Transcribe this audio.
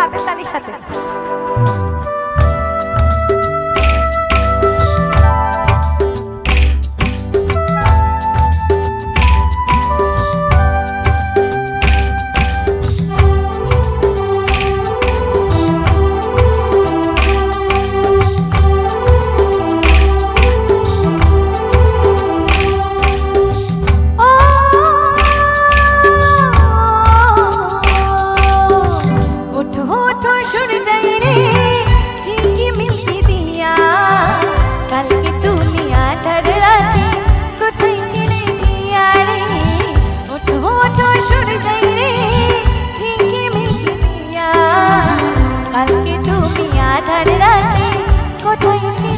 হাতের তালির সাথে। আধার রাতে কোথায়